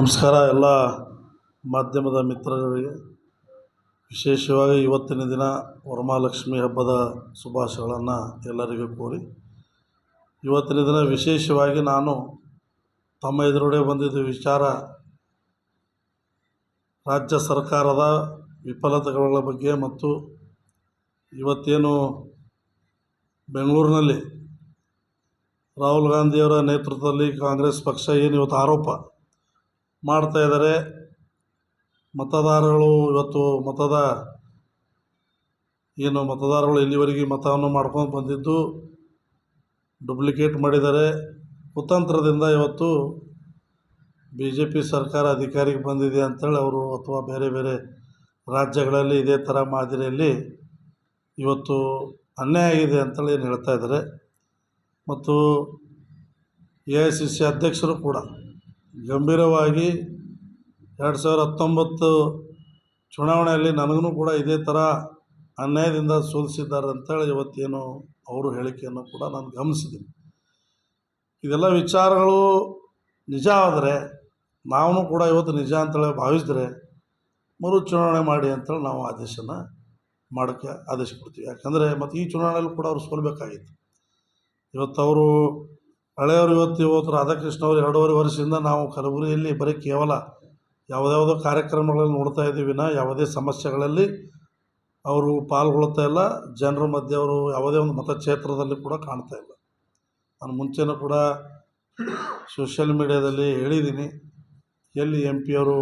ನಮಸ್ಕಾರ ಎಲ್ಲ ಮಾಧ್ಯಮದ ಮಿತ್ರರಿಗೆ. ವಿಶೇಷವಾಗಿ ಇವತ್ತಿನ ದಿನ ವರಮಹಾಲಕ್ಷ್ಮಿ ಹಬ್ಬದ ಶುಭಾಶಯಗಳನ್ನು ಎಲ್ಲರಿಗೂ ಕೋರಿ. ಇವತ್ತಿನ ದಿನ ವಿಶೇಷವಾಗಿ ನಾನು ತಮ್ಮ ಎದುರುಗಡೆ ಬಂದಿದ್ದ ವಿಚಾರ ರಾಜ್ಯ ಸರ್ಕಾರದ ವಿಫಲತೆಗಳ ಬಗ್ಗೆ ಮತ್ತು ಇವತ್ತೇನು ಬೆಂಗಳೂರಿನಲ್ಲಿ ರಾಹುಲ್ ಗಾಂಧಿಯವರ ನೇತೃತ್ವದಲ್ಲಿ ಕಾಂಗ್ರೆಸ್ ಪಕ್ಷ ಏನು ಇವತ್ತು ಆರೋಪ ಮಾಡ್ತಾ ಇದ್ದಾರೆ. ಮತದಾರರು ಇವತ್ತು ಮತದ ಏನು ಮತದಾರರು ಇಲ್ಲಿವರೆಗೆ ಮತವನ್ನು ಮಾಡ್ಕೊಂಡು ಬಂದಿದ್ದು ಡುಪ್ಲಿಕೇಟ್ ಮಾಡಿದ್ದಾರೆ. ಕುತಂತ್ರದಿಂದ ಇವತ್ತು ಬಿ ಜೆ ಪಿ ಸರ್ಕಾರ ಅಧಿಕಾರಿಗೆ ಬಂದಿದೆ ಅಂಥೇಳಿ ಅವರು ಅಥವಾ ಬೇರೆ ಬೇರೆ ರಾಜ್ಯಗಳಲ್ಲಿ ಇದೇ ಥರ ಮಾದರಿಯಲ್ಲಿ ಇವತ್ತು ಅನ್ಯಾಯ ಆಗಿದೆ ಅಂತೇಳಿ ಏನು ಹೇಳ್ತಾ ಇದ್ದಾರೆ. ಮತ್ತು ಎ ಐ ಸಿ ಸಿ ಅಧ್ಯಕ್ಷರು ಕೂಡ ಗಂಭೀರವಾಗಿ ಎರಡು ಸಾವಿರ ಹತ್ತೊಂಬತ್ತು ಚುನಾವಣೆಯಲ್ಲಿ ನನಗೂ ಕೂಡ ಇದೇ ಥರ ಅನ್ಯಾಯದಿಂದ ಸೋಲಿಸಿದ್ದಾರೆ ಅಂತೇಳಿ ಇವತ್ತೇನು ಅವರು ಹೇಳಿಕೆಯನ್ನು ಕೂಡ ನಾನು ಗಮನಿಸಿದ್ದೀನಿ. ಇದೆಲ್ಲ ವಿಚಾರಗಳು ನಿಜ ಆದರೆ ನಾವು ಕೂಡ ಇವತ್ತು ನಿಜ ಅಂತೇಳಿ ಭಾವಿಸಿದ್ರೆ ಮರು ಚುನಾವಣೆ ಮಾಡಿ ಅಂತೇಳಿ ನಾವು ಆದೇಶನ ಮಾಡೋಕ್ಕೆ ಆದೇಶ ಕೊಡ್ತೀವಿ ಯಾಕಂದರೆ ಮತ್ತು ಈ ಚುನಾವಣೆಯಲ್ಲೂ ಕೂಡ ಅವರು ಸೋಲ್ಬೇಕಾಗಿತ್ತು. ಇವತ್ತು ಅವರು ಹಳೆಯವರು ಇವತ್ತು ಇವತ್ತು ರಾಧಾಕೃಷ್ಣ ಅವರು ಎರಡೂವರೆ ವರ್ಷದಿಂದ ನಾವು ಕಲಬುರಗಿಯಲ್ಲಿ ಬರೀ ಕೇವಲ ಯಾವುದ್ಯಾವುದೋ ಕಾರ್ಯಕ್ರಮಗಳಲ್ಲಿ ನೋಡ್ತಾ ಇದ್ದೀವಿ. ನಾ ಯಾವುದೇ ಸಮಸ್ಯೆಗಳಲ್ಲಿ ಅವರು ಪಾಲ್ಗೊಳ್ತಾ ಇಲ್ಲ. ಜನರ ಮಧ್ಯೆ ಅವರು ಯಾವುದೇ ಒಂದು ಮತಕ್ಷೇತ್ರದಲ್ಲಿ ಕೂಡ ಕಾಣ್ತಾ ಇಲ್ಲ. ನಾನು ಮುಂಚೆನೂ ಕೂಡ ಸೋಷಿಯಲ್ ಮೀಡ್ಯಾದಲ್ಲಿ ಹೇಳಿದ್ದೀನಿ. ಎಲ್ಲಿ ಎಂ ಪಿಯವರು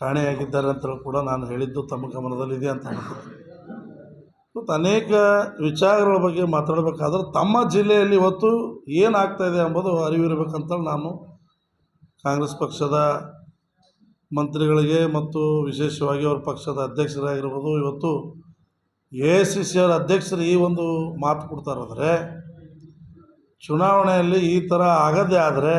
ಕಾಣೆಯಾಗಿದ್ದಾರೆ ಅಂತೇಳಿ ಕೂಡ ನಾನು ಹೇಳಿದ್ದು ತಮ್ಮ ಗಮನದಲ್ಲಿದೆ ಅಂತ ಅನ್ಕೋತೀನಿ ಅನೇಕ ವಿಚಾರಗಳ ಬಗ್ಗೆ ಮಾತಾಡಬೇಕಾದ್ರೆ ತಮ್ಮ ಜಿಲ್ಲೆಯಲ್ಲಿ ಇವತ್ತು ಏನಾಗ್ತಾಯಿದೆ ಎಂಬುದು ಅರಿವಿರಬೇಕಂತ ನಾನು ಕಾಂಗ್ರೆಸ್ ಪಕ್ಷದ ಮಂತ್ರಿಗಳಿಗೆ ಮತ್ತು ವಿಶೇಷವಾಗಿ ಅವ್ರ ಪಕ್ಷದ ಅಧ್ಯಕ್ಷರಾಗಿರ್ಬೋದು, ಇವತ್ತು ಎ ಸಿ ಸಿ ಅವರ ಅಧ್ಯಕ್ಷರು ಈ ಒಂದು ಮಾತು ಕೊಡ್ತಾರಂದರೆ ಚುನಾವಣೆಯಲ್ಲಿ ಈ ಥರ ಆಗದೇ ಆದರೆ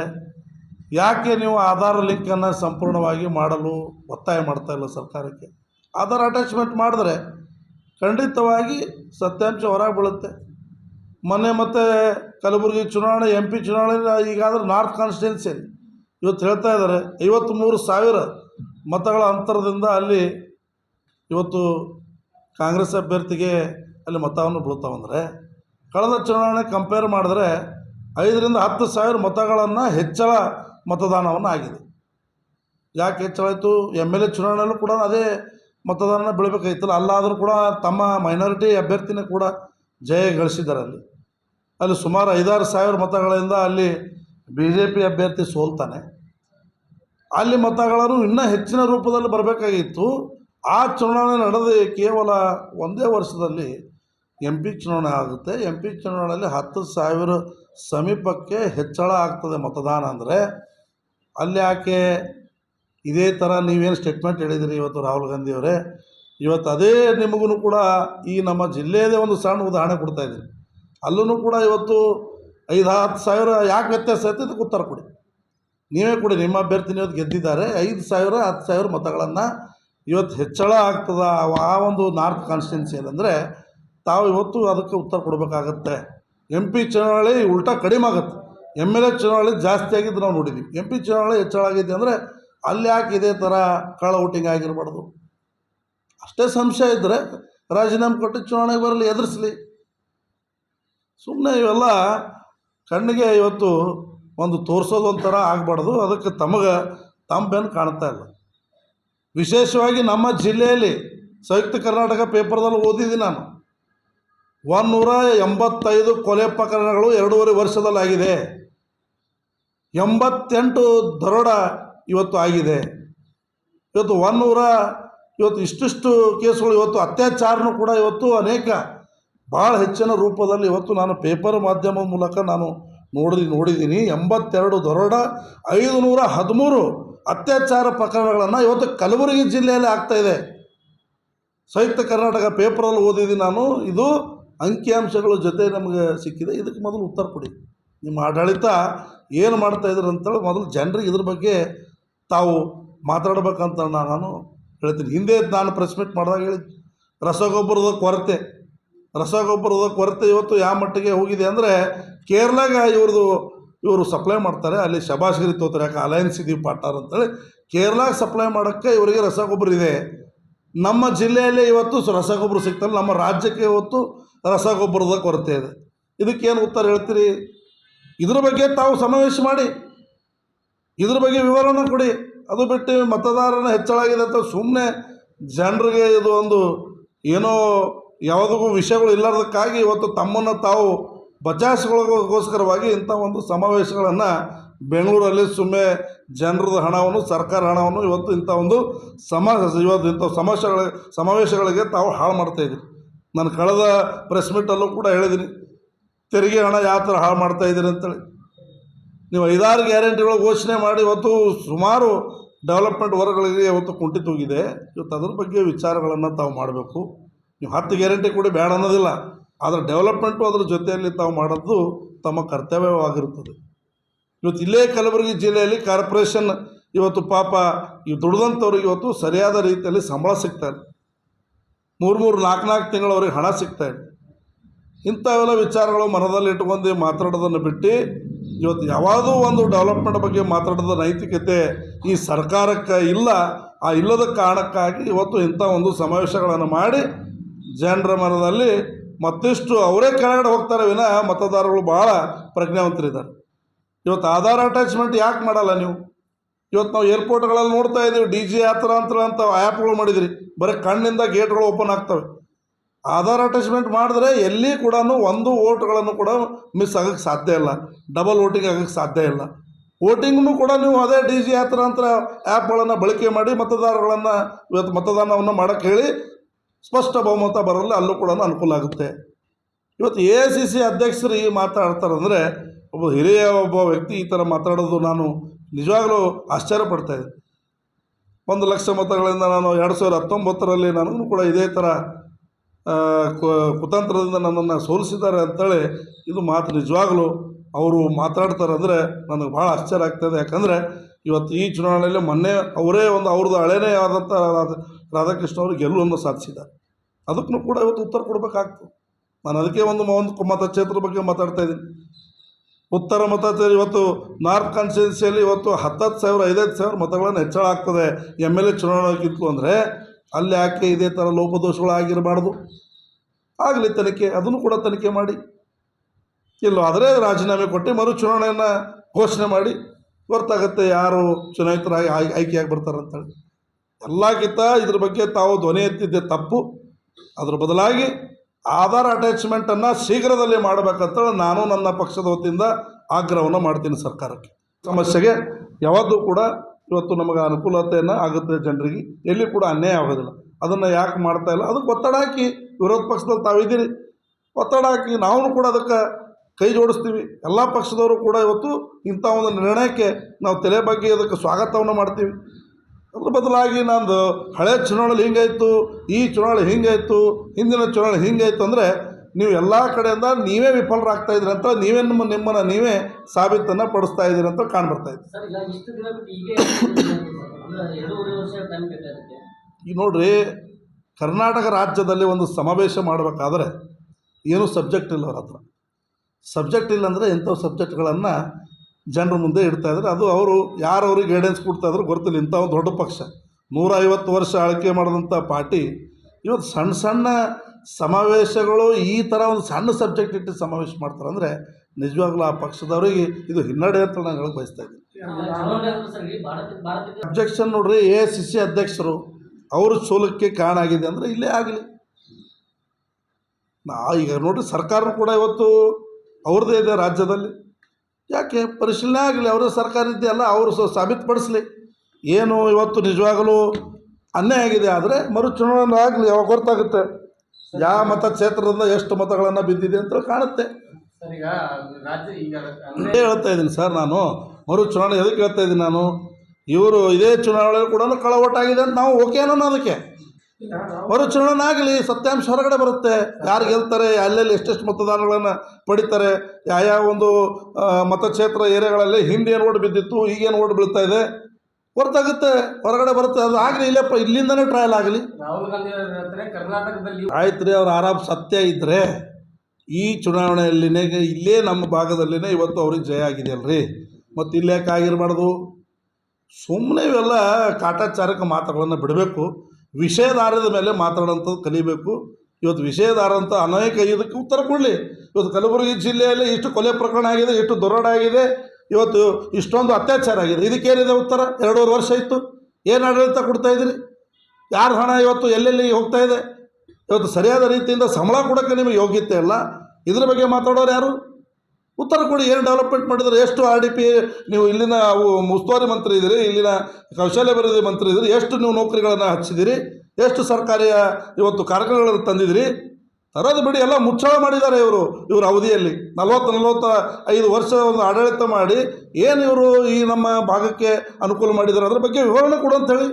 ಯಾಕೆ ನೀವು ಆಧಾರ್ ಲಿಂಕನ್ನು ಸಂಪೂರ್ಣವಾಗಿ ಮಾಡಲು ಒತ್ತಾಯ ಮಾಡ್ತಾ ಇಲ್ಲ ಸರ್ಕಾರಕ್ಕೆ? ಆಧಾರ್ ಅಟ್ಯಾಚ್ಮೆಂಟ್ ಮಾಡಿದ್ರೆ ಖಂಡಿತವಾಗಿ ಸತ್ಯಾಂಶ ಹೊರಗೆ ಬೀಳುತ್ತೆ. ಮೊನ್ನೆ ಮತ್ತೆ ಕಲಬುರಗಿ ಚುನಾವಣೆ ಎಂ ಪಿ ಚುನಾವಣೆ ಈಗಾದರೂ ನಾರ್ತ್ ಕಾನ್ಸ್ಟಿಟ್ಯೂನ್ಸಿಯಲ್ಲಿ ಇವತ್ತು ಹೇಳ್ತಾ ಇದ್ದಾರೆ ಐವತ್ತ್ಮೂರು ಸಾವಿರ ಮತಗಳ ಅಂತರದಿಂದ ಅಲ್ಲಿ ಇವತ್ತು ಕಾಂಗ್ರೆಸ್ ಅಭ್ಯರ್ಥಿಗೆ ಅಲ್ಲಿ ಮತವನ್ನು ಬೀಳ್ತಾವಂದರೆ ಕಳೆದ ಚುನಾವಣೆ ಕಂಪೇರ್ ಮಾಡಿದ್ರೆ ಐದರಿಂದ ಹತ್ತು ಸಾವಿರ ಮತಗಳನ್ನು ಹೆಚ್ಚಳ ಮತದಾನವನ್ನು ಆಗಿದೆ. ಯಾಕೆ ಹೆಚ್ಚಳಾಯಿತು ಎಂ ಎಲ್ ಎ ಚುನಾವಣೆಯಲ್ಲೂ ಕೂಡ ಅದೇ ಮತದಾನ ಬೀಳಬೇಕಾಗಿತ್ತಲ್ಲ, ಅಲ್ಲಾದರೂ ಕೂಡ ತಮ್ಮ ಮೈನಾರಿಟಿ ಅಭ್ಯರ್ಥಿನೇ ಕೂಡ ಜಯ ಗಳಿಸಿದ್ದಾರೆ ಅಲ್ಲಿ ಅಲ್ಲಿ ಸುಮಾರು ಐದಾರು ಸಾವಿರ ಮತಗಳಿಂದ ಅಲ್ಲಿ ಬಿ ಜೆ ಪಿ ಅಭ್ಯರ್ಥಿ ಸೋಲ್ತಾನೆ. ಅಲ್ಲಿ ಮತಗಳನ್ನು ಇನ್ನೂ ಹೆಚ್ಚಿನ ರೂಪದಲ್ಲಿ ಬರಬೇಕಾಗಿತ್ತು. ಆ ಚುನಾವಣೆ ನಡೆದು ಕೇವಲ ಒಂದೇ ವರ್ಷದಲ್ಲಿ ಎಂ ಪಿ ಚುನಾವಣೆ ಆಗುತ್ತೆ. ಎಂ ಪಿ ಚುನಾವಣೆಯಲ್ಲಿ ಹತ್ತು ಸಾವಿರ ಸಮೀಪಕ್ಕೆ ಹೆಚ್ಚಳ ಆಗ್ತದೆ ಮತದಾನ ಅಂದರೆ. ಅಲ್ಲಿ ಯಾಕೆ ಇದೇ ಥರ ನೀವೇನು ಸ್ಟೇಟ್ಮೆಂಟ್ ಹೇಳಿದಿರಿ ಇವತ್ತು ರಾಹುಲ್ ಗಾಂಧಿ ಅವರೇ. ಇವತ್ತು ಅದೇ ನಿಮಗೂ ಕೂಡ ಈ ನಮ್ಮ ಜಿಲ್ಲೆಯದೇ ಒಂದು ಸಣ್ಣ ಉದಾಹರಣೆ ಕೊಡ್ತಾ ಕೊಡ್ತಾಯಿದ್ದೀನಿ ಅಲ್ಲೂ ಕೂಡ ಇವತ್ತು ಐದು ಹತ್ತು ಸಾವಿರ ಯಾಕೆ ವ್ಯತ್ಯಾಸ ಐತೆ ಇದಕ್ಕೆ ಉತ್ತರ ಕೊಡಿ. ನೀವೇ ಕೊಡಿ, ನಿಮ್ಮ ಅಭ್ಯರ್ಥಿನ ಇವತ್ತು ಗೆದ್ದಿದ್ದಾರೆ. ಐದು ಸಾವಿರ ಹತ್ತು ಸಾವಿರ ಮತಗಳನ್ನು ಇವತ್ತು ಹೆಚ್ಚಳ ಆಗ್ತದ ಆ ಒಂದು ನಾರ್ತ್ ಕಾನ್ಸ್ಟಿಟ್ಯೂನ್ಸಿ ಏನಂದರೆ ತಾವು ಇವತ್ತು ಅದಕ್ಕೆ ಉತ್ತರ ಕೊಡಬೇಕಾಗತ್ತೆ. ಎಂ ಪಿ ಚುನಾವಣೆ ಉಲ್ಟಾ ಕಡಿಮೆ ಆಗುತ್ತೆ. ಎಂ ಎಲ್ ಎ ಚುನಾವಣೆ ಜಾಸ್ತಿ ಆಗಿದ್ದು ನಾವು ನೋಡಿದ್ದೀವಿ ಎಂ ಪಿ ಚುನಾವಣೆ ಹೆಚ್ಚಳ ಆಗಿದೆ ಅಂದರೆ ಅಲ್ಲಿ ಯಾಕೆ ಇದೇ ಥರ ಕಳ ಔಟಿಂಗ್ ಆಗಿರಬಾರ್ದು? ಅಷ್ಟೇ ಸಂಶಯ ಇದ್ದರೆ ರಾಜೀನಾಮೆ ಕೊಟ್ಟು ಚುನಾವಣೆಗೆ ಬರಲಿ, ಎದುರಿಸಲಿ. ಸುಮ್ಮನೆ ಇವೆಲ್ಲ ಕಣ್ಣಿಗೆ ಇವತ್ತು ಒಂದು ತೋರಿಸೋದು ಒಂಥರ ಆಗಬಾರ್ದು. ಅದಕ್ಕೆ ತಮಗೆ ತಂಪೇನು ಕಾಣ್ತಾ ಇಲ್ಲ. ವಿಶೇಷವಾಗಿ ನಮ್ಮ ಜಿಲ್ಲೆಯಲ್ಲಿ ಸಂಯುಕ್ತ ಕರ್ನಾಟಕ ಪೇಪರ್ದಲ್ಲಿ ಓದಿದ್ದೀನಿ ನಾನು. ಒಂದುನೂರ ಎಂಬತ್ತೈದು ಕೊಲೆ ಪ್ರಕರಣಗಳು ಎರಡೂವರೆ ವರ್ಷದಲ್ಲಾಗಿದೆ. ಎಂಬತ್ತೆಂಟು ದರೋಡ ಇವತ್ತು ಆಗಿದೆ. ಇವತ್ತು ಒಂದುನೂರ ಇವತ್ತು ಇಷ್ಟಿಷ್ಟು ಕೇಸುಗಳು ಇವತ್ತು ಅತ್ಯಾಚಾರನೂ ಕೂಡ ಇವತ್ತು ಅನೇಕ ಭಾಳ ಹೆಚ್ಚಿನ ರೂಪದಲ್ಲಿ ಇವತ್ತು ನಾನು ಪೇಪರ್ ಮಾಧ್ಯಮ ಮೂಲಕ ನಾನು ನೋಡಿ ನೋಡಿದ್ದೀನಿ. ಎಂಬತ್ತೆರಡು ದರೋಡ ಐದು ನೂರ ಹದಿಮೂರು ಅತ್ಯಾಚಾರ ಪ್ರಕರಣಗಳನ್ನು ಇವತ್ತು ಕಲಬುರಗಿ ಜಿಲ್ಲೆಯಲ್ಲಿ ಆಗ್ತಾಯಿದೆ ಸಂಯುಕ್ತ ಕರ್ನಾಟಕ ಪೇಪರಲ್ಲಿ ಓದಿದ್ದೀನಿ ನಾನು. ಇದು ಅಂಕಿಅಂಶಗಳ ಜೊತೆ ನಮಗೆ ಸಿಕ್ಕಿದೆ. ಇದಕ್ಕೆ ಮೊದಲು ಉತ್ತರ ಕೊಡಿ. ನಿಮ್ಮ ಆಡಳಿತ ಏನು ಮಾಡ್ತಾಯಿದ್ರು ಅಂತೇಳಿ ಮೊದಲು ಜನರಿಗೆ ಇದ್ರ ಬಗ್ಗೆ ತಾವು ಮಾತಾಡ್ಬೇಕಂತ ನಾನು ಹೇಳ್ತೀನಿ. ಹಿಂದೆ ನಾನು ಪ್ರೆಸ್ ಮೀಟ್ ಮಾಡಿದಾಗ ಹೇಳಿದ್ದು, ರಸಗೊಬ್ಬರದ ಕೊರತೆ ರಸಗೊಬ್ಬರದ ಕೊರತೆ ಇವತ್ತು ಯಾವ ಮಟ್ಟಿಗೆ ಹೋಗಿದೆ ಅಂದರೆ ಕೇರಳಾಗ ಇವ್ರದ್ದು ಇವರು ಸಪ್ಲೈ ಮಾಡ್ತಾರೆ. ಅಲ್ಲಿ ಶಬಾಷ್ಗಿರಿ ತೋತಾರೆ, ಯಾಕೆ ಅಲಯನ್ಸ್ ಇದೀವಿ ಪಾರ್ಟ್ನರ್ ಅಂತೇಳಿ ಕೇರಳಗೆ ಸಪ್ಲೈ ಮಾಡೋಕ್ಕೆ ಇವರಿಗೆ ರಸಗೊಬ್ಬರ ಇದೆ. ನಮ್ಮ ಜಿಲ್ಲೆಯಲ್ಲಿ ಇವತ್ತು ರಸಗೊಬ್ಬರ ಸಿಗ್ತಲ್ಲ ನಮ್ಮ ರಾಜ್ಯಕ್ಕೆ ಇವತ್ತು ರಸಗೊಬ್ಬರದ ಕೊರತೆ ಇದೆ. ಇದಕ್ಕೇನು ಉತ್ತರ ಹೇಳ್ತೀರಿ? ಇದ್ರ ಬಗ್ಗೆ ತಾವು ಸಮಾವೇಶ ಮಾಡಿ. ಇದ್ರ ಬಗ್ಗೆ ವಿವರಣೆ ಕೊಡಿ. ಅದು ಬಿಟ್ಟು ಮತದಾರನ ಹೆಚ್ಚಳಾಗಿದೆ ಅಂತ ಸುಮ್ಮನೆ ಜನರಿಗೆ ಇದು ಒಂದು ಏನೋ ಯಾವುದಕ್ಕೂ ವಿಷಯಗಳು ಇಲ್ಲದಕ್ಕಾಗಿ ಇವತ್ತು ತಮ್ಮನ್ನು ತಾವು ಬಚಾಯಿಸ್ಕೊಳ್ಳೋಗೋಸ್ಕರವಾಗಿ ಇಂಥ ಒಂದು ಸಮಾವೇಶಗಳನ್ನು ಬೆಂಗಳೂರಲ್ಲಿ ಸುಮ್ಮನೆ ಜನರದ ಹಣವನ್ನು, ಸರ್ಕಾರ ಹಣವನ್ನು ಇವತ್ತು ಇಂಥ ಒಂದು ಸಮ, ಇವತ್ತು ಇಂಥ ಸಮಸ್ಯೆಗಳ ಸಮಾವೇಶಗಳಿಗೆ ತಾವು ಹಾಳು ಮಾಡ್ತಾಯಿದ್ದೀರಿ ನಾನು ಕಳೆದ ಪ್ರೆಸ್ ಮೀಟಲ್ಲೂ ಕೂಡ ಹೇಳಿದ್ದೀನಿ, ತೆರಿಗೆ ಹಣ ಯಾವ ಥರ ಹಾಳು ಮಾಡ್ತಾಯಿದ್ದೀರಿ ಅಂತೇಳಿ. ನೀವು ಐದಾರು ಗ್ಯಾರಂಟಿಗಳು ಘೋಷಣೆ ಮಾಡಿ ಇವತ್ತು ಸುಮಾರು ಡೆವಲಪ್ಮೆಂಟ್ ವರ್ಗಗಳಿಗೆ ಇವತ್ತು ಕುಂಠಿತ ಹೋಗಿದೆ. ಇವತ್ತು ಅದ್ರ ಬಗ್ಗೆ ವಿಚಾರಗಳನ್ನು ತಾವು ಮಾಡಬೇಕು. ನೀವು ಹತ್ತು ಗ್ಯಾರಂಟಿ ಕೂಡ ಬೇಡ ಅನ್ನೋದಿಲ್ಲ. ಆದರೆ ಡೆವಲಪ್ಮೆಂಟು ಅದ್ರ ಜೊತೆಯಲ್ಲಿ ತಾವು ಮಾಡೋದು ತಮ್ಮ ಕರ್ತವ್ಯವಾಗಿರುತ್ತದೆ. ಇವತ್ತು ಇಲ್ಲೇ ಕಲಬುರಗಿ ಜಿಲ್ಲೆಯಲ್ಲಿ ಕಾರ್ಪೊರೇಷನ್ ಇವತ್ತು ಪಾಪ ಇವು ದುಡ್ದಂಥವ್ರಿಗೆ ಇವತ್ತು ಸರಿಯಾದ ರೀತಿಯಲ್ಲಿ ಸಂಬಳ ಸಿಗ್ತಾ ಇಲ್ಲ. ಮೂರು ಮೂರು ನಾಲ್ಕು ನಾಲ್ಕು ತಿಂಗಳವರೆಗೆ ಹಣ ಸಿಗ್ತಾ ಇದೆ ಇಂಥವೆಲ್ಲ ವಿಚಾರಗಳು ಮನದಲ್ಲಿ ಇಟ್ಕೊಂಡು ಮಾತಾಡೋದನ್ನು ಬಿಟ್ಟು ಇವತ್ತು ಯಾವುದೋ ಒಂದು ಡೆವಲಪ್ಮೆಂಟ್ ಬಗ್ಗೆ ಮಾತಾಡೋದ ನೈತಿಕತೆ ಈ ಸರ್ಕಾರಕ್ಕೆ ಇಲ್ಲ. ಆ ಇಲ್ಲದ ಕಾರಣಕ್ಕಾಗಿ ಇವತ್ತು ಇಂಥ ಒಂದು ಸಮಾವೇಶಗಳನ್ನು ಮಾಡಿ ಜನರ ಮನದಲ್ಲಿ ಮತ್ತಿಷ್ಟು ಅವರೇ ಕೆಳಗಡೆ ಹೋಗ್ತಾರೆ ವಿನಃ ಮತದಾರರು ಭಾಳ ಪ್ರಜ್ಞಾವಂತರಿದ್ದಾರೆ. ಇವತ್ತು ಆಧಾರ್ ಅಟ್ಯಾಚ್ಮೆಂಟ್ ಯಾಕೆ ಮಾಡಲ್ಲ ನೀವು? ಇವತ್ತು ನಾವು ಏರ್ಪೋರ್ಟ್ಗಳಲ್ಲಿ ನೋಡ್ತಾ ಇದ್ದೀವಿ ಡಿ ಜಿ ಅಂತ ಅಂತ ಆ್ಯಪ್ಗಳು ಮಾಡಿದಿರಿ. ಬರೀ ಕಣ್ಣಿಂದ ಗೇಟ್ಗಳು ಓಪನ್ ಆಗ್ತವೆ. ಆಧಾರ್ ಅಟ್ಯಾಚ್ಮೆಂಟ್ ಮಾಡಿದ್ರೆ ಎಲ್ಲಿ ಕೂಡ ಒಂದು ಓಟ್ಗಳನ್ನು ಕೂಡ ಮಿಸ್ ಆಗೋಕ್ಕೆ ಸಾಧ್ಯ ಇಲ್ಲ. ಡಬಲ್ ವೋಟಿಂಗ್ ಆಗೋಕ್ಕೆ ಸಾಧ್ಯ ಇಲ್ಲ. ವೋಟಿಂಗ್ನು ಕೂಡ ನೀವು ಅದೇ ಡಿ ಜಿ ಯಾತ್ರಾಂತರ ಆ್ಯಪ್ಗಳನ್ನು ಬಳಕೆ ಮಾಡಿ ಮತದಾರಗಳನ್ನು ಇವತ್ತು ಮತದಾನವನ್ನು ಮಾಡೋಕ್ಕೆ ಹೇಳಿ ಸ್ಪಷ್ಟ ಬಹುಮತ ಬರಲ್ಲ ಅಲ್ಲೂ ಕೂಡ ಅನುಕೂಲ ಆಗುತ್ತೆ. ಇವತ್ತು ಎ ಐ ಸಿ ಸಿ ಅಧ್ಯಕ್ಷರು ಈ ಮಾತಾಡ್ತಾರಂದರೆ ಒಬ್ಬ ಹಿರಿಯ ಒಬ್ಬ ವ್ಯಕ್ತಿ ಈ ಥರ ಮಾತಾಡೋದು ನಾನು ನಿಜವಾಗ್ಲೂ ಆಶ್ಚರ್ಯ ಪಡ್ತಾ ಇದ್ದೆ ಒಂದು ಲಕ್ಷ ಮತಗಳಿಂದ ನಾನು ಎರಡು ಸಾವಿರದ ಹತ್ತೊಂಬತ್ತರಲ್ಲಿ ನನಗೂ ಕೂಡ ಇದೇ ಥರ ಕುತಂತ್ರದಿಂದ ನನ್ನನ್ನು ಸೋಲಿಸಿದ್ದಾರೆ ಅಂತೇಳಿ ಇದು ಮಾತು ನಿಜವಾಗಲೂ ಅವರು ಮಾತಾಡ್ತಾರೆ ಅಂದರೆ ನನಗೆ ಭಾಳ ಆಶ್ಚರ್ಯ ಆಗ್ತದೆ. ಯಾಕಂದರೆ ಇವತ್ತು ಈ ಚುನಾವಣೆಯಲ್ಲಿ ಮೊನ್ನೆ ಅವರೇ ಒಂದು ಅವ್ರದ್ದು ಹಳೇನೇ ಆದಂಥ ರಾಧ, ರಾಧಾಕೃಷ್ಣ ಅವರು ಗೆಲುವನ್ನು ಸಾಧಿಸಿದ್ದಾರೆ. ಅದಕ್ಕೂ ಕೂಡ ಇವತ್ತು ಉತ್ತರ ಕೊಡಬೇಕಾಗ್ತದೆ ನಾನು ಅದಕ್ಕೆ ಒಂದು ಒಂದು ಮತಕ್ಷೇತ್ರದ ಬಗ್ಗೆ ಮಾತಾಡ್ತಾ ಇದ್ದೀನಿ. ಉತ್ತರ ಮತಕ್ಷೇತ್ರ ಇವತ್ತು ನಾರ್ತ್ ಕಾನ್ಸ್ಟಿಟ್ಯೂನ್ಸಿಯಲ್ಲಿ ಇವತ್ತು ಹತ್ತತ್ತು ಸಾವಿರ, ಐದೈದು ಸಾವಿರ ಮತಗಳನ್ನು ಹೆಚ್ಚಳ ಆಗ್ತದೆ. ಎಂ ಎಲ್ ಎ ಚುನಾವಣೆಗಿಂತಲೂ ಅಂದರೆ ಅಲ್ಲಿ ಯಾಕೆ ಇದೇ ಥರ ಲೋಪದೋಷಗಳಾಗಿರಬಾರ್ದು? ಆಗಲಿ ತನಿಖೆ, ಅದನ್ನು ಕೂಡ ತನಿಖೆ ಮಾಡಿ. ಇಲ್ಲೋ, ಆದರೆ ರಾಜೀನಾಮೆ ಕೊಟ್ಟು ಮರು ಚುನಾವಣೆಯನ್ನು ಘೋಷಣೆ ಮಾಡಿ ಗೊತ್ತಾಗುತ್ತೆ ಯಾರು ಚುನಾಯಿತರಾಗಿ ಆಯ್, ಆಯ್ಕೆಯಾಗಿ ಬರ್ತಾರಂತೇಳಿ ಎಲ್ಲಕ್ಕಿಂತ ಇದ್ರ ಬಗ್ಗೆ ತಾವು ಧ್ವನಿ ಎತ್ತಿದ್ದೆ ತಪ್ಪು. ಅದ್ರ ಬದಲಾಗಿ ಆಧಾರ್ ಅಟ್ಯಾಚ್ಮೆಂಟನ್ನು ಶೀಘ್ರದಲ್ಲೇ ಮಾಡಬೇಕಂತೇಳಿ ನಾನು ನನ್ನ ಪಕ್ಷದ ವತಿಯಿಂದ ಆಗ್ರಹವನ್ನು ಮಾಡ್ತೀನಿ ಸರ್ಕಾರಕ್ಕೆ. ಸಮಸ್ಯೆಗೆ ಯಾವತ್ತೂ ಕೂಡ ಇವತ್ತು ನಮಗೆ ಅನುಕೂಲತೆಯನ್ನು ಆಗುತ್ತೆ ಜನರಿಗೆ. ಎಲ್ಲಿ ಕೂಡ ಅನ್ಯಾಯ ಆಗೋದಿಲ್ಲ. ಅದನ್ನು ಯಾಕೆ ಮಾಡ್ತಾ ಇಲ್ಲ? ಅದಕ್ಕೆ ಒತ್ತಡ ಹಾಕಿ. ವಿರೋಧ ಪಕ್ಷದಲ್ಲಿ ತಾವಿದ್ದೀರಿ. ಒತ್ತಡ ಹಾಕಿ. ನಾವು ಕೂಡ ಅದಕ್ಕೆ ಕೈ ಜೋಡಿಸ್ತೀವಿ. ಎಲ್ಲ ಪಕ್ಷದವರು ಕೂಡ ಇವತ್ತು ಇಂಥ ಒಂದು ನಿರ್ಣಯಕ್ಕೆ ನಾವು ತಲೆ ಬಗ್ಗೆ ಅದಕ್ಕೆ ಸ್ವಾಗತವನ್ನು ಮಾಡ್ತೀವಿ. ಅದ್ರ ಬದಲಾಗಿ ನಂದು ಹಳೆ ಚುನಾವಣೆಲಿ ಹಿಂಗಾಯಿತು, ಈ ಚುನಾವಣೆ ಹಿಂಗಾಯಿತು, ಹಿಂದಿನ ಚುನಾವಣೆ ಹಿಂಗಾಯಿತು ಅಂದರೆ ನೀವು ಎಲ್ಲ ಕಡೆಯಿಂದ ನೀವೇ ವಿಫಲರಾಗ್ತಾ ಇದ್ರಿ ಅಂತ ನೀವೇ ನಿಮ್ಮ ನಿಮ್ಮನ್ನು ನೀವೇ ಸಾಬೀತನ್ನು ಪಡಿಸ್ತಾ ಇದ್ದೀರಿ ಅಂತ ಕಾಣ್ಬರ್ತಾ ಇದೆ. ಈಗ ನೋಡ್ರಿ ಕರ್ನಾಟಕ ರಾಜ್ಯದಲ್ಲಿ ಒಂದು ಸಮಾವೇಶ ಮಾಡಬೇಕಾದ್ರೆ ಏನೂ ಸಬ್ಜೆಕ್ಟ್ ಇಲ್ಲ ಅವ್ರ ಹತ್ರ. ಸಬ್ಜೆಕ್ಟ್ ಇಲ್ಲ ಅಂದರೆ ಎಂಥವು ಸಬ್ಜೆಕ್ಟ್ಗಳನ್ನು ಜನರ ಮುಂದೆ ಇಡ್ತಾ ಇದ್ದಾರೆ. ಅದು ಅವರು ಯಾರು ಅವ್ರಿಗೆ ಗೈಡೆನ್ಸ್ ಕೊಡ್ತಾ ಇದ್ರು ಗೊತ್ತಿಲ್ಲ. ಇಂಥ ಒಂದು ದೊಡ್ಡ ಪಕ್ಷ. ನೂರ ಐವತ್ತು ವರ್ಷ ಆಳ್ಕೆ ಮಾಡಿದಂಥ ಪಾರ್ಟಿ ಇವತ್ತು ಸಣ್ಣ ಸಣ್ಣ ಸಮಾವೇಶಗಳು ಈ ಥರ ಒಂದು ಸಣ್ಣ ಸಬ್ಜೆಕ್ಟ್ ಇಟ್ಟು ಸಮಾವೇಶ ಮಾಡ್ತಾರೆ ಅಂದರೆ ನಿಜವಾಗ್ಲೂ ಆ ಪಕ್ಷದವರಿಗೆ ಇದು ಹಿನ್ನಡೆ ಅಂತ ನಾನು ಹೇಳಕ್ಕೆ ಬಯಸ್ತಾ ಇದ್ದೀನಿ. ಅಬ್ಜೆಕ್ಷನ್ ನೋಡ್ರಿ ಎ ಸಿ ಸಿ ಅಧ್ಯಕ್ಷರು ಅವ್ರ ಸೋಲಕ್ಕೆ ಕಾರಣ ಆಗಿದೆ ಅಂದರೆ ಇಲ್ಲೇ ಆಗಲಿ. ನಾ ಈಗ ನೋಡ್ರಿ ಸರ್ಕಾರ ಕೂಡ ಇವತ್ತು ಅವ್ರದ್ದೇ ಇದೆ ರಾಜ್ಯದಲ್ಲಿ. ಯಾಕೆ? ಪರಿಶೀಲನೆ ಆಗಲಿ, ಅವರೇ ಸರ್ಕಾರ ಇದೆಯಲ್ಲ ಅವರು ಸೊ ಸಾಬೀತುಪಡಿಸಲಿ. ಏನು ಇವತ್ತು ನಿಜವಾಗಲೂ ಅನ್ಯಾಯ ಆಗಿದೆ ಆದರೆ ಮರು ಚುನಾವಣೆ ಆಗಲಿ, ಯಾವಾಗ ಗೊತ್ತಾಗುತ್ತೆ? ಯಾವ ಮತಕ್ಷೇತ್ರದಿಂದ ಎಷ್ಟು ಮತಗಳನ್ನು ಬಿದ್ದಿದೆ ಅಂತ ಕಾಣುತ್ತೆ. ಹೇಳ್ತಾ ಇದ್ದೀನಿ ಸರ್ ನಾನು. ಮರು ಚುನಾವಣೆ ಎದಕ್ಕೆ ಹೇಳ್ತಾ ಇದ್ದೀನಿ ನಾನು? ಇವರು ಇದೇ ಚುನಾವಣೆ ಕೂಡ ಕಳವಟ್ಟಾಗಿದೆ ಅಂತ ನಾವು ಓಕೆ ಅನ್ನೋಣ ಅದಕ್ಕೆ. ಮರು ಚುನಾವಣೆ ಆಗಲಿ ಸತ್ಯಾಂಶ ಹೊರಗಡೆ ಬರುತ್ತೆ. ಯಾರು ಗೆಲ್ತಾರೆ ಅಲ್ಲೆಲ್ಲಿ ಎಷ್ಟೆಷ್ಟು ಮತದಾನಗಳನ್ನು ಪಡಿತಾರೆ ಯಾವ್ಯಾವ ಒಂದು ಮತಕ್ಷೇತ್ರ ಏರಿಯಾಗಳಲ್ಲಿ ಹಿಂದೆ ಏನು ಓಟ್ ಬಿದ್ದಿತ್ತು ಈಗೇನು ಓಟ್ ಬೀಳ್ತಾ ಇದೆ? ಹೊರತಾಗುತ್ತೆ ಹೊರಗಡೆ ಬರುತ್ತೆ. ಅದು ಆಗಲಿ ಇಲ್ಲಪ್ಪ ಇಲ್ಲಿಂದಾನೆ ಟ್ರಯಲ್ ಆಗಲಿ. ರಾಹುಲ್ ಗಾಂಧಿ ಅವ್ರು ಕರ್ನಾಟಕದಲ್ಲಿ ಆಯ್ತು ರೀ ಅವ್ರು ಆರಾಮ್ ಸತ್ಯ ಇದ್ದರೆ ಈ ಚುನಾವಣೆಯಲ್ಲಿನೇ ಇಲ್ಲೇ ನಮ್ಮ ಭಾಗದಲ್ಲಿನೇ ಇವತ್ತು ಅವ್ರಿಗೆ ಜಯ ಆಗಿದೆಯಲ್ರಿ. ಮತ್ತು ಇಲ್ಲಿ ಯಾಕೆ ಆಗಿರಬಾರ್ದು? ಸುಮ್ಮನೆ ಇವೆಲ್ಲ ಕಾಟಾಚಾರಕ ಮಾತುಗಳನ್ನು ಬಿಡಬೇಕು. ವಿಷಯದಾರದ ಮೇಲೆ ಮಾತಾಡೋಂಥದ್ದು ಕಲಿಬೇಕು. ಇವತ್ತು ವಿಷಯದಾರ ಅಂತ ಅನೇಕ ಇದಕ್ಕೆ ಉತ್ತರ ಕೊಡಲಿ. ಇವತ್ತು ಕಲಬುರಗಿ ಜಿಲ್ಲೆಯಲ್ಲಿ ಇಷ್ಟು ಕೊಲೆ ಪ್ರಕರಣ ಆಗಿದೆ ಇಷ್ಟು ದೊರಡ ಆಗಿದೆ ಇವತ್ತು ಇಷ್ಟೊಂದು ಅತ್ಯಾಚಾರ ಆಗಿದೆ. ಇದಕ್ಕೇನಿದೆ ಉತ್ತರ? ಎರಡೂವರೆ ವರ್ಷ ಇತ್ತು. ಏನು ಆಡಳಿತ ಕೊಡ್ತಾ ಇದ್ದೀರಿ ಯಾರ ಹಣ ಇವತ್ತು ಎಲ್ಲೆಲ್ಲಿ ಹೋಗ್ತಾ ಇದೆ? ಇವತ್ತು ಸರಿಯಾದ ರೀತಿಯಿಂದ ಸಂಬಳ ಕೊಡೋಕ್ಕೆ ನಿಮಗೆ ಯೋಗ್ಯತೆ ಇಲ್ಲ ಇದ್ರ ಬಗ್ಗೆ ಮಾತಾಡೋರು ಯಾರು? ಉತ್ತರ ಕೊಡಿ, ಏನು ಡೆವಲಪ್ಮೆಂಟ್ ಮಾಡಿದ್ರೆ? ಎಷ್ಟು ಆರ್ ಡಿ ಪಿ ನೀವು ಇಲ್ಲಿನ ಉಸ್ತುವಾರಿ ಮಂತ್ರಿ ಇದ್ದೀರಿ, ಇಲ್ಲಿನ ಕೌಶಲ್ಯಾಭಿವೃದ್ಧಿ ಮಂತ್ರಿ ಇದ್ದೀರಿ, ಎಷ್ಟು ನೀವು ನೌಕರಿಗಳನ್ನು ಹಚ್ಚಿದ್ದೀರಿ, ಎಷ್ಟು ಸರ್ಕಾರಿ ಇವತ್ತು ಕಾರ್ಯಕ್ರಮಗಳನ್ನು ತಂದಿದ್ದೀರಿ? ತರೋದು ಬಿಡಿ, ಎಲ್ಲ ಮುಚ್ಚಳ ಮಾಡಿದ್ದಾರೆ ಇವರು, ಇವ್ರ ಅವಧಿಯಲ್ಲಿ. ನಲ್ವತ್ತು ನಲ್ವತ್ತ ಐದು ವರ್ಷ ಒಂದು ಆಡಳಿತ ಮಾಡಿ, ಏನು ಇವರು ಈ ನಮ್ಮ ಭಾಗಕ್ಕೆ ಅನುಕೂಲ ಮಾಡಿದ್ದಾರೆ ಅದ್ರ ಬಗ್ಗೆ ವಿವರಣೆ ಕೊಡು ಅಂತೇಳಿ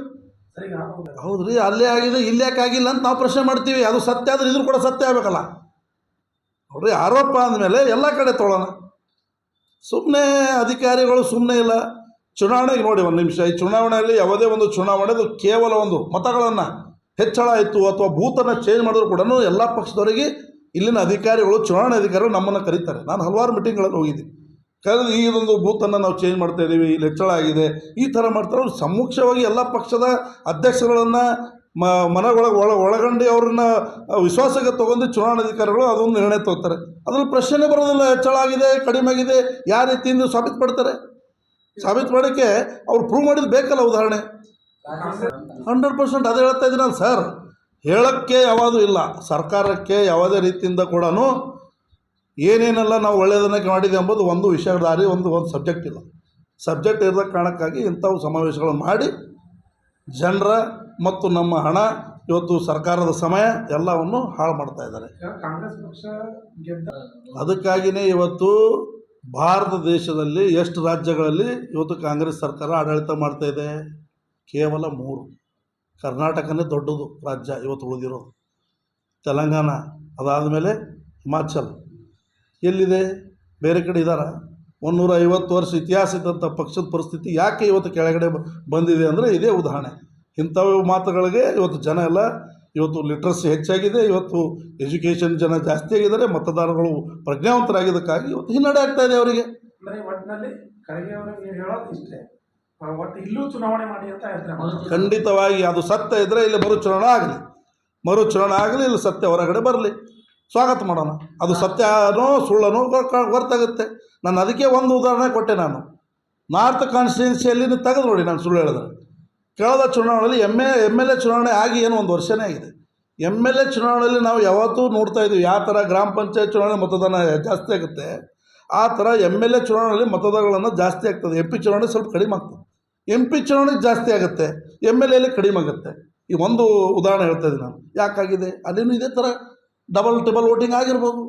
ಹೇಳಿ. ಹೌದು ಹೌದ್ರಿ, ಅಲ್ಲೇ ಆಗಿದೆ, ಇಲ್ಲಿ ಯಾಕೆ ಆಗಿಲ್ಲ ಅಂತ ನಾವು ಪ್ರಶ್ನೆ ಮಾಡ್ತೀವಿ. ಅದು ಸತ್ಯ ಆದ್ರೆ ಇದ್ರೂ ಕೂಡ ಸತ್ಯ ಆಗಬೇಕಲ್ಲ. ನೋಡ್ರಿ, ಆರೋಪ ಅಂದಮೇಲೆ ಎಲ್ಲ ಕಡೆ ತೊಳೋಣ. ಸುಮ್ಮನೆ ಅಧಿಕಾರಿಗಳು ಸುಮ್ಮನೆ ಇಲ್ಲ. ಚುನಾವಣೆಗೆ ನೋಡಿ ಒಂದು ನಿಮಿಷ, ಈ ಚುನಾವಣೆಯಲ್ಲಿ ಯಾವುದೇ ಒಂದು ಚುನಾವಣೆ ಅದು ಕೇವಲ ಒಂದು ಮತಗಳನ್ನು ಹೆಚ್ಚಳ ಆಯಿತು ಅಥವಾ ಬೂತನ್ನು ಚೇಂಜ್ ಮಾಡಿದ್ರು ಕೂಡ ಎಲ್ಲ ಪಕ್ಷದವರಿಗೆ ಇಲ್ಲಿನ ಅಧಿಕಾರಿಗಳು, ಚುನಾವಣಾ ಅಧಿಕಾರಿಗಳು ನಮ್ಮನ್ನು ಕರೀತಾರೆ. ನಾನು ಹಲವಾರು ಮೀಟಿಂಗ್ಗಳಲ್ಲಿ ಹೋಗಿದ್ದೀನಿ. ಕರೆದು ಈ ಒಂದು ಬೂತನ್ನು ನಾವು ಚೇಂಜ್ ಮಾಡ್ತಾ ಇದ್ದೀವಿ, ಇಲ್ಲಿ ಹೆಚ್ಚಳ ಆಗಿದೆ, ಈ ಥರ ಮಾಡ್ತಾರೆ. ಅವ್ರು ಸಮ್ಮುಖವಾಗಿ ಎಲ್ಲ ಪಕ್ಷದ ಅಧ್ಯಕ್ಷಗಳನ್ನು ಮ ಮನಗೊಳಗೆ ಒಳ, ಒಳಗೊಂಡು ಅವ್ರನ್ನ ವಿಶ್ವಾಸಕ್ಕೆ ತೊಗೊಂಡು ಚುನಾವಣಾಧಿಕಾರಿಗಳು ಅದೊಂದು ನಿರ್ಣಯ ತಗೋತಾರೆ. ಅದರಲ್ಲಿ ಪ್ರಶ್ನೆ ಬರೋದಿಲ್ಲ, ಹೆಚ್ಚಳ ಆಗಿದೆ, ಕಡಿಮೆ ಆಗಿದೆ, ಯಾವ ರೀತಿಯಿಂದ ಸಾಬೀತು ಪಡ್ತಾರೆ ಸಾಬೀತು ಮಾಡೋಕ್ಕೆ ಅವ್ರು ಪ್ರೂವ್ ಮಾಡಿದ್ದು ಬೇಕಲ್ಲ ಉದಾಹರಣೆ. ಹಂಡ್ರೆಡ್ ಪರ್ಸೆಂಟ್ ಅದೇ ಹೇಳ್ತಾ ಇದ್ದೀನಲ್ಲ ಸರ್. ಹೇಳೋಕ್ಕೆ ಯಾವುದು ಇಲ್ಲ. ಸರ್ಕಾರಕ್ಕೆ ಯಾವುದೇ ರೀತಿಯಿಂದ ಕೂಡ ಏನೇನೆಲ್ಲ ನಾವು ಒಳ್ಳೆಯದನ್ನ ಮಾಡಿದೆ ಎಂಬುದು ಒಂದು ವಿಷಯದಾರಿ ಒಂದು ಒಂದು ಸಬ್ಜೆಕ್ಟ್ ಇಲ್ಲ. ಸಬ್ಜೆಕ್ಟ್ ಇರೋ ಕಾರಣಕ್ಕಾಗಿ ಇಂಥವು ಸಮಾವೇಶಗಳನ್ನು ಮಾಡಿ ಜನರ ಮತ್ತು ನಮ್ಮ ಹಣ ಇವತ್ತು ಸರ್ಕಾರದ ಸಮಯ ಎಲ್ಲವನ್ನು ಹಾಳು ಮಾಡ್ತಾ ಇದ್ದಾರೆ. ಅದಕ್ಕಾಗಿಯೇ ಇವತ್ತು ಭಾರತ ದೇಶದಲ್ಲಿ ಎಷ್ಟು ರಾಜ್ಯಗಳಲ್ಲಿ ಇವತ್ತು ಕಾಂಗ್ರೆಸ್ ಸರ್ಕಾರ ಆಡಳಿತ ಮಾಡ್ತಾ ಇದೆ? ಕೇವಲ ಮೂರು. ಕರ್ನಾಟಕನೇ ದೊಡ್ಡದು ರಾಜ್ಯ ಇವತ್ತು ಉಳಿದಿರೋದು. ತೆಲಂಗಾಣ ಅದಾದ ಮೇಲೆ ಹಿಮಾಚಲ್. ಎಲ್ಲಿದೆ? ಬೇರೆ ಕಡೆ ಇದ್ದಾರೆ ಒಂದೂರ ಐವತ್ತು ವರ್ಷ ಇತಿಹಾಸ ಇದ್ದಂಥ ಪಕ್ಷದ ಪರಿಸ್ಥಿತಿ ಯಾಕೆ ಇವತ್ತು ಕೆಳಗಡೆ ಬಂದಿದೆ ಅಂದರೆ ಇದೇ ಉದಾಹರಣೆ. ಇಂಥವು ಮಾತುಗಳಿಗೆ ಇವತ್ತು ಜನ ಎಲ್ಲ ಇವತ್ತು ಲಿಟ್ರಸಿ ಹೆಚ್ಚಾಗಿದೆ. ಇವತ್ತು ಎಜುಕೇಷನ್ ಜನ ಜಾಸ್ತಿ ಆಗಿದ್ದಾರೆ. ಮತದಾರಗಳು ಪ್ರಜ್ಞಾವಂತರಾಗಿದ್ದಕ್ಕಾಗಿ ಇವತ್ತು ಹಿನ್ನಡೆ ಆಗ್ತಾ ಇದೆ ಅವರಿಗೆ. ಒಟ್ಟಿನಲ್ಲಿ ಹೇಳೋದು ಇಷ್ಟೇ. ಇಲ್ಲೂ ಚುನಾವಣೆ ಮಾಡಿ ಅಂತ ಹೇಳ್ತಾರೆ ಖಂಡಿತವಾಗಿ ಅದು ಸತ್ಯ ಇದ್ದರೆ ಇಲ್ಲಿ ಮರು ಚುನಾವಣೆ ಆಗಲಿ. ಮರು ಚುನಾವಣೆ ಆಗಲಿ, ಇಲ್ಲಿ ಸತ್ಯ ಹೊರಗಡೆ ಬರಲಿ. ಸ್ವಾಗತ ಮಾಡೋಣ. ಅದು ಸತ್ಯನೋ ಸುಳ್ಳನೋ ಗೊತ್ತಾಗುತ್ತೆ. ನಾನು ಅದಕ್ಕೆ ಒಂದು ಉದಾಹರಣೆ ಕೊಟ್ಟೆ ನಾನು. ನಾರ್ತ್ ಕಾನ್ಸ್ಟಿಟ್ಯೂನ್ಸಿಯಲ್ಲಿ ತೆಗೆದು ನೋಡಿ ನಾನು ಸುಳ್ಳು ಹೇಳಿದ್ರೆ. ಕಳೆದ ಚುನಾವಣೆಯಲ್ಲಿ M A M L A ಚುನಾವಣೆ ಆಗಿ ಏನು ಒಂದು ವರ್ಷನೇ ಆಗಿದೆ. ಎಂ ಎಲ್ ಎ ಚುನಾವಣೆಯಲ್ಲಿ ನಾವು ಯಾವತ್ತೂ ನೋಡ್ತಾ ಇದ್ದೀವಿ, ಯಾವ ಥರ ಗ್ರಾಮ ಪಂಚಾಯತ್ ಚುನಾವಣೆ ಮತದಾನ ಜಾಸ್ತಿ ಆಗುತ್ತೆ. ಆ ಥರ ಎಂ ಎಲ್ ಎ ಚುನಾವಣೆಯಲ್ಲಿ ಮತದಾನಗಳನ್ನು ಜಾಸ್ತಿ ಆಗ್ತದೆ. ಎಂ ಪಿ ಚುನಾವಣೆ ಸ್ವಲ್ಪ ಕಡಿಮೆ ಆಗ್ತದೆ. ಎಂ ಪಿ ಚುನಾವಣೆ ಜಾಸ್ತಿ ಆಗುತ್ತೆ ಎಂ ಎಲ್ ಎಲ್ಲಿ ಕಡಿಮೆ ಆಗುತ್ತೆ. ಈ ಒಂದು ಉದಾಹರಣೆ ಹೇಳ್ತಾ ಇದ್ದೀನಿ ನಾನು. ಯಾಕಾಗಿದೆ? ಅಲ್ಲಿನೂ ಇದೇ ಥರ ಡಬಲ್ ಟ್ರಿಬಲ್ ವೋಟಿಂಗ್ ಆಗಿರ್ಬೋದು.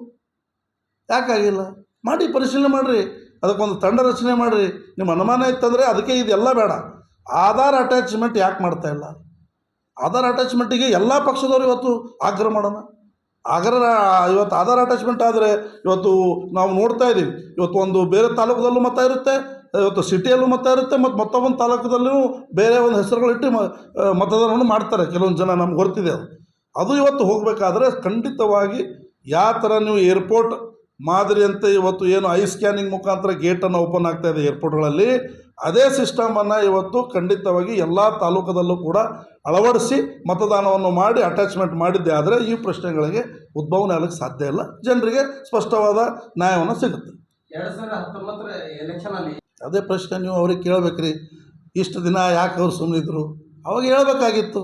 ಯಾಕಾಗಿಲ್ಲ? ಮಾಡಿ ಪರಿಶೀಲನೆ ಮಾಡಿರಿ. ಅದಕ್ಕೊಂದು ತಂಡ ರಚನೆ ಮಾಡಿರಿ. ನಿಮ್ಮ ಅನುಮಾನ ಇತ್ತಂದರೆ ಅದಕ್ಕೆ ಇದೆಲ್ಲ ಬೇಡ. ಆಧಾರ್ ಅಟ್ಯಾಚ್ಮೆಂಟ್ ಯಾಕೆ ಮಾಡ್ತಾ ಇಲ್ಲ? ಆಧಾರ್ ಅಟ್ಯಾಚ್ಮೆಂಟಿಗೆ ಎಲ್ಲ ಪಕ್ಷದವರು ಇವತ್ತು ಆಗ್ರಹ ಮಾಡೋಣ. ಆಗ್ರಹ ಇವತ್ತು ಆಧಾರ್ ಅಟ್ಯಾಚ್ಮೆಂಟ್ ಆದರೆ ಇವತ್ತು ನಾವು ನೋಡ್ತಾ ಇದ್ದೀವಿ. ಇವತ್ತು ಒಂದು ಬೇರೆ ತಾಲೂಕದಲ್ಲೂ ಮತ ಇರುತ್ತೆ. ಇವತ್ತು ಸಿಟಿಯಲ್ಲೂ ಮತ ಇರುತ್ತೆ, ಮತ್ತು ಮತ್ತೊಂದು ತಾಲೂಕದಲ್ಲೂ ಬೇರೆ ಒಂದು ಹೆಸರುಗಳಿಟ್ಟು ಮತದಾನವನ್ನು ಮಾಡ್ತಾರೆ ಕೆಲವೊಂದು ಜನ ನಮ್ಗೆ ಗೊತ್ತಿದೆ ಅದು. ಅದು ಇವತ್ತು ಹೋಗಬೇಕಾದ್ರೆ ಖಂಡಿತವಾಗಿ ಯಾವ ಥರ ನೀವು ಏರ್ಪೋರ್ಟ್ ಮಾದರಿಯಂತೆ ಇವತ್ತು ಏನು ಐ ಸ್ಕ್ಯಾನಿಂಗ್ ಮುಖಾಂತರ ಗೇಟನ್ನು ಓಪನ್ ಆಗ್ತಾ ಇದೆ ಏರ್ಪೋರ್ಟ್ಗಳಲ್ಲಿ, ಅದೇ ಸಿಸ್ಟಮನ್ನು ಇವತ್ತು ಖಂಡಿತವಾಗಿ ಎಲ್ಲ ತಾಲೂಕದಲ್ಲೂ ಕೂಡ ಅಳವಡಿಸಿ ಮತದಾನವನ್ನು ಮಾಡಿ ಅಟ್ಯಾಚ್ಮೆಂಟ್ ಮಾಡಿದ್ದೆ. ಆದರೆ ಈ ಪ್ರಶ್ನೆಗಳಿಗೆ ಉದ್ಭವನೆ ಆಗಲಿಕ್ಕೆ ಸಾಧ್ಯ ಇಲ್ಲ. ಜನರಿಗೆ ಸ್ಪಷ್ಟವಾದ ನ್ಯಾಯವನ್ನು ಸಿಗುತ್ತೆ. ಎರಡು ಸಾವಿರದ ಹತ್ತೊಂಬತ್ತರ ಎಲೆಕ್ಷನ್ ಅಲ್ಲಿ ಅದೇ ಪ್ರಶ್ನೆ ನೀವು ಅವ್ರಿಗೆ ಕೇಳಬೇಕ್ರಿ. ಇಷ್ಟು ದಿನ ಯಾಕೆ ಅವ್ರು ಸುಮ್ಮನಿದ್ರು ಅವಾಗ ಹೇಳ್ಬೇಕಾಗಿತ್ತು.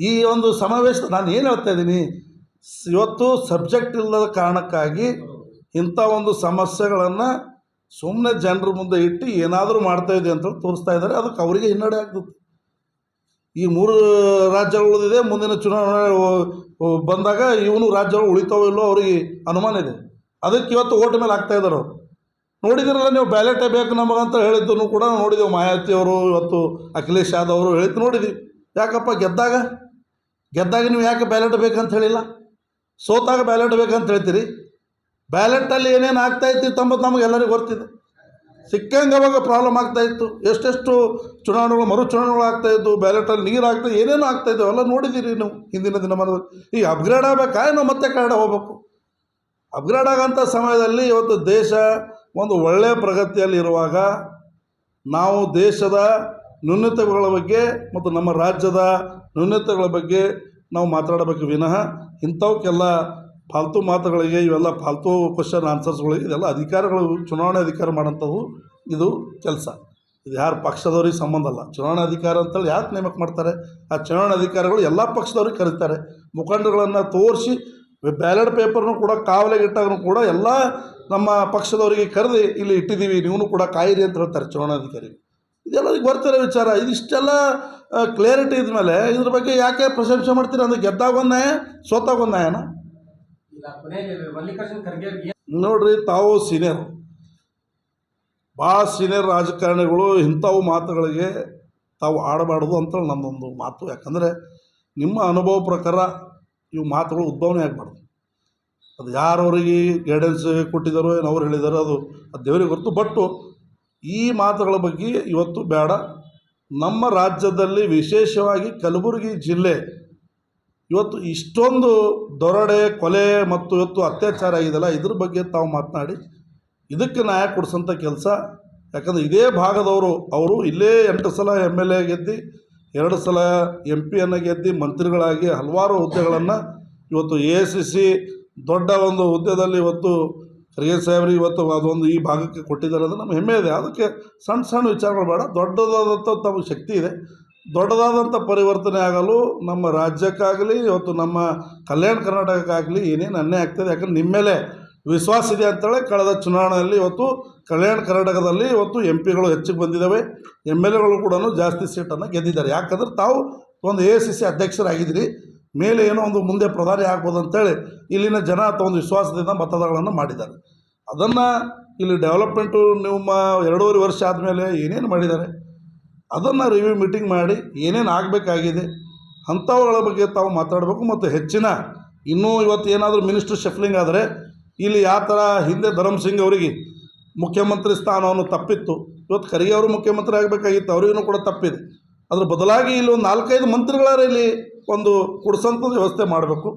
ಈ ಒಂದು ಸಮಾವೇಶ ನಾನು ಏನು ಹೇಳ್ತಾ ಇದ್ದೀನಿ? ಇವತ್ತು ಸಬ್ಜೆಕ್ಟ್ ಇಲ್ಲದ ಕಾರಣಕ್ಕಾಗಿ ಇಂಥ ಒಂದು ಸಮಸ್ಯೆಗಳನ್ನು ಸುಮ್ಮನೆ ಜನರ ಮುಂದೆ ಇಟ್ಟು ಏನಾದರೂ ಮಾಡ್ತಾ ಇದೆ ಅಂತ ತೋರಿಸ್ತಾ ಇದ್ದಾರೆ. ಅದಕ್ಕೆ ಅವರಿಗೆ ಹಿನ್ನಡೆ ಆಗ್ತದೆ. ಈ ಮೂರು ರಾಜ್ಯಗಳು ಇದೆ. ಮುಂದಿನ ಚುನಾವಣೆ ಬಂದಾಗ ಇವನು ರಾಜ್ಯಗಳು ಉಳಿತಾವೋ ಇಲ್ಲೋ ಅವರಿಗೆ ಅನುಮಾನ ಇದೆ. ಅದಕ್ಕೆ ಇವತ್ತು ಓಟ್ ಮೇಲೆ ಆಗ್ತಾ ಇದ್ದಾರೆ ಅವರು. ನೋಡಿದಿರಲ್ಲ ನೀವು ಬ್ಯಾಲೆಟೇ ಬೇಕು ನಮಗಂತ ಹೇಳಿದ್ದನ್ನು ಕೂಡ ನೋಡಿದೆವು. ಮಾಯಾವತಿ ಅವರು ಇವತ್ತು ಅಖಿಲೇಶ್ ಯಾದವ್ ಅವರು ಹೇಳಿದ್ದು ನೋಡಿದ್ದೀವಿ ಯಾಕಪ್ಪ ಗೆದ್ದಾಗ? ಗೆದ್ದಾಗ ನೀವು ಯಾಕೆ ಬ್ಯಾಲೆಟ್ ಬೇಕಂತ ಹೇಳಿಲ್ಲ? ಸೋತಾಗ ಬ್ಯಾಲೆಟ್ ಬೇಕಂತ ಹೇಳ್ತೀರಿ? ಬ್ಯಾಲೆಟಲ್ಲಿ ಏನೇನು ಆಗ್ತಾಯಿತ್ತು ತಮ್ಮ ನಮಗೆ ಎಲ್ಲರಿಗೂ ಗೊತ್ತಿದೆ. ಸಿಕ್ಕಂಗೆ ಅವಾಗ ಪ್ರಾಬ್ಲಮ್ ಆಗ್ತಾಯಿತ್ತು ಎಷ್ಟೆಷ್ಟು ಚುನಾವಣೆಗಳು, ಮರು ಚುನಾವಣೆಗಳು ಆಗ್ತಾಯಿದ್ದು ಬ್ಯಾಲೆಟಲ್ಲಿ ನೀರು ಆಗ್ತಾ, ಏನೇನು ಆಗ್ತಾಯಿದ್ದು ಅವೆಲ್ಲ ನೋಡಿದ್ದೀರಿ ನೀವು ಹಿಂದಿನ ದಿನಮಾನದಲ್ಲಿ ಈಗ ಅಪ್ಗ್ರೇಡ್ ಆಗಬೇಕಾ? ನಾವು ಮತ್ತೆ ಕನ್ನಡ ಹೋಗ್ಬೇಕು. ಅಪ್ಗ್ರೇಡ್ ಆಗೋಂಥ ಸಮಯದಲ್ಲಿ ಇವತ್ತು ದೇಶ ಒಂದು ಒಳ್ಳೆಯ ಪ್ರಗತಿಯಲ್ಲಿರುವಾಗ ನಾವು ದೇಶದ ನ್ಯೂನತೆಗಳ ಬಗ್ಗೆ ಮತ್ತು ನಮ್ಮ ರಾಜ್ಯದ ನ್ಯೂನತೆಗಳ ಬಗ್ಗೆ ನಾವು ಮಾತಾಡಬೇಕು ವಿನಃ ಇಂಥವಕ್ಕೆಲ್ಲ ಫಾಲ್ತು ಮಾತುಗಳಿಗೆ ಇವೆಲ್ಲ ಫಾಲ್ತು ಕ್ವಶನ್ ಆನ್ಸರ್ಸ್ಗಳಿಗೆ ಇದೆಲ್ಲ ಅಧಿಕಾರಿಗಳು, ಚುನಾವಣೆ ಅಧಿಕಾರ ಮಾಡೋಂಥವು ಇದು ಕೆಲಸ. ಇದು ಯಾರು ಪಕ್ಷದವ್ರಿಗೆ ಸಂಬಂಧ ಅಲ್ಲ. ಚುನಾವಣಾ ಅಧಿಕಾರ ಅಂತೇಳಿ ಯಾಕೆ ನೇಮಕ ಮಾಡ್ತಾರೆ? ಆ ಚುನಾವಣಾ ಅಧಿಕಾರಿಗಳು ಎಲ್ಲ ಪಕ್ಷದವ್ರಿಗೆ ಕರೀತಾರೆ. ಮುಖಂಡರುಗಳನ್ನು ತೋರಿಸಿ ಬ್ಯಾಲೆಟ್ ಪೇಪರ್ನು ಕೂಡ ಕಾವಲಿಗೆ ಇಟ್ಟಾಗೂ ಕೂಡ ಎಲ್ಲ ನಮ್ಮ ಪಕ್ಷದವರಿಗೆ ಕರೆದು ಇಲ್ಲಿ ಇಟ್ಟಿದ್ದೀವಿ ನೀವು ಕೂಡ ಕಾಯಿರಿ ಅಂತ ಹೇಳ್ತಾರೆ ಚುನಾವಣಾಧಿಕಾರಿ. ಇದೆಲ್ಲರಿಗೆ ಬರ್ತಾರೆ ವಿಚಾರ. ಇದಿಷ್ಟೆಲ್ಲ ಕ್ಲಿಯರಿಟಿ ಇದ್ಮೇಲೆ ಇದ್ರ ಬಗ್ಗೆ ಯಾಕೆ ಪ್ರಶಂಸೆ ಮಾಡ್ತೀರಿ ಅಂದ್ರೆ ಗೆದ್ದಾಗ ಒಂದು ನ್ಯಾಯ ಸೋತಾಗ ಒಂದು ನ್ಯಾಯನ ನೋಡ್ರಿ ತಾವು ಸೀನಿಯರ್ ಭಾಳ ಸೀನಿಯರ್ ರಾಜಕಾರಣಿಗಳು ಇಂಥವು ಮಾತುಗಳಿಗೆ ತಾವು ಆಡಬಾರ್ದು ಅಂತ ನನ್ನೊಂದು ಮಾತು. ಯಾಕಂದರೆ ನಿಮ್ಮ ಅನುಭವ ಪ್ರಕಾರ ಇವು ಮಾತುಗಳು ಉದ್ಭವನೇ ಆಗಬಾರ್ದು. ಅದು ಯಾರವರಿಗೆ ಗೈಡೆನ್ಸ್ ಕೊಟ್ಟಿದ್ದಾರೋ ಏನು ಅವ್ರು ಹೇಳಿದಾರೋ ಅದು ಅದು ದೇವರಿಗೆ ಗೊತ್ತು ಬಟ್ಟು ಈ ಮಾತುಗಳ ಬಗ್ಗೆ ಇವತ್ತು ಬೇಡ. ನಮ್ಮ ರಾಜ್ಯದಲ್ಲಿ ವಿಶೇಷವಾಗಿ ಕಲಬುರಗಿ ಜಿಲ್ಲೆ ಇವತ್ತು ಇಷ್ಟೊಂದು ದೊರಡೆ, ಕೊಲೆ ಮತ್ತು ಇವತ್ತು ಅತ್ಯಾಚಾರ ಆಗಿದೆಯಲ್ಲ, ಇದ್ರ ಬಗ್ಗೆ ತಾವು ಮಾತನಾಡಿ. ಇದಕ್ಕೆ ನ್ಯಾಯ ಕೊಡಿಸೋಂಥ ಕೆಲಸ. ಯಾಕಂದರೆ ಇದೇ ಭಾಗದವರು, ಅವರು ಇಲ್ಲೇ ಎಂಟು ಸಲ ಎಂ ಎಲ್ ಎ ಗೆದ್ದು ಎರಡು ಸಲ ಎಂ ಪಿಯನ್ನು ಗೆದ್ದು ಮಂತ್ರಿಗಳಾಗಿ ಹಲವಾರು ಹುದ್ದೆಗಳನ್ನು ಇವತ್ತು ಎ ಸಿ ಸಿ ದೊಡ್ಡ ಒಂದು ಹುದ್ದೆದಲ್ಲಿ ಇವತ್ತು ಖರ್ಗೆ ಸಾಹೇಬ್ರಿಗೆ ಇವತ್ತು ಅದೊಂದು ಈ ಭಾಗಕ್ಕೆ ಕೊಟ್ಟಿದ್ದಾರೆ ಅದು ನಮ್ಮ ಹೆಮ್ಮೆ ಇದೆ. ಅದಕ್ಕೆ ಸಣ್ಣ ಸಣ್ಣ ವಿಚಾರಗಳು ಬೇಡ. ದೊಡ್ಡದಾದಂಥ ತಮಗೆ ಶಕ್ತಿ ಇದೆ. ದೊಡ್ಡದಾದಂಥ ಪರಿವರ್ತನೆ ಆಗಲು ನಮ್ಮ ರಾಜ್ಯಕ್ಕಾಗಲಿ, ಇವತ್ತು ನಮ್ಮ ಕಲ್ಯಾಣ ಕರ್ನಾಟಕಕ್ಕಾಗಲಿ ಏನೇನು ಅನ್ಯಾಯ ಆಗ್ತದೆ, ಯಾಕಂದ್ರೆ ನಿಮ್ಮ ಮೇಲೆ ವಿಶ್ವಾಸ ಇದೆ ಅಂತೇಳಿ ಕಳೆದ ಚುನಾವಣೆಯಲ್ಲಿ ಇವತ್ತು ಕಲ್ಯಾಣ ಕರ್ನಾಟಕದಲ್ಲಿ ಇವತ್ತು ಎಂ ಪಿಗಳು ಹೆಚ್ಚಿಗೆ ಬಂದಿದ್ದಾವೆ. ಎಂ ಎಲ್ ಎಗಳು ಕೂಡ ಜಾಸ್ತಿ ಸೀಟನ್ನು ಗೆದ್ದಿದ್ದಾರೆ. ಯಾಕಂದ್ರೆ ತಾವು ಒಂದು ಎ ಸಿ ಸಿ ಅಧ್ಯಕ್ಷರಾಗಿದ್ದೀರಿ. ಮೇಲೆ ಏನೋ ಒಂದು ಮುಂದೆ ಪ್ರಧಾನಿ ಆಗ್ಬೋದು ಅಂತೇಳಿ ಇಲ್ಲಿನ ಜನ ಅಥವಾ ಒಂದು ವಿಶ್ವಾಸದಿಂದ ಮತದಾನಗಳನ್ನು ಮಾಡಿದ್ದಾರೆ. ಅದನ್ನು ಇಲ್ಲಿ ಡೆವಲಪ್ಮೆಂಟು ನಿಮ್ಮ ಎರಡೂವರೆ ವರ್ಷ ಆದಮೇಲೆ ಏನೇನು ಮಾಡಿದ್ದಾರೆ? ಅದನ್ನು ರಿವ್ಯೂ ಮೀಟಿಂಗ್ ಮಾಡಿ ಏನೇನು ಆಗಬೇಕಾಗಿದೆ? ಅಂಥವುಗಳ ಬಗ್ಗೆ ತಾವು ಮಾತಾಡಬೇಕು. ಮತ್ತು ಹೆಚ್ಚಿನ ಇನ್ನೂ ಇವತ್ತು ಏನಾದರೂ ಮಿನಿಸ್ಟ್ರ್ ಶಫ್ಲಿಂಗ್ ಆದರೆ ಇಲ್ಲಿ ಯಾವ ಥರ ಹಿಂದೆ ಧರಮ್ ಸಿಂಗ್ ಅವರಿಗೆ ಮುಖ್ಯಮಂತ್ರಿ ಸ್ಥಾನವನ್ನು ತಪ್ಪಿತ್ತು. ಇವತ್ತು ಖರ್ಗೆ ಅವರು ಮುಖ್ಯಮಂತ್ರಿ ಆಗಬೇಕಾಗಿತ್ತು, ಅವರಿಗೂ ಕೂಡ ತಪ್ಪಿದೆ. ಅದ್ರ ಬದಲಾಗಿ ಇಲ್ಲಿ ಒಂದು ನಾಲ್ಕೈದು ಮಂತ್ರಿಗಳಾರ ಇಲ್ಲಿ ಒಂದು ಕೊಡಿಸೋಂಥದ್ದು ವ್ಯವಸ್ಥೆ ಮಾಡಬೇಕು.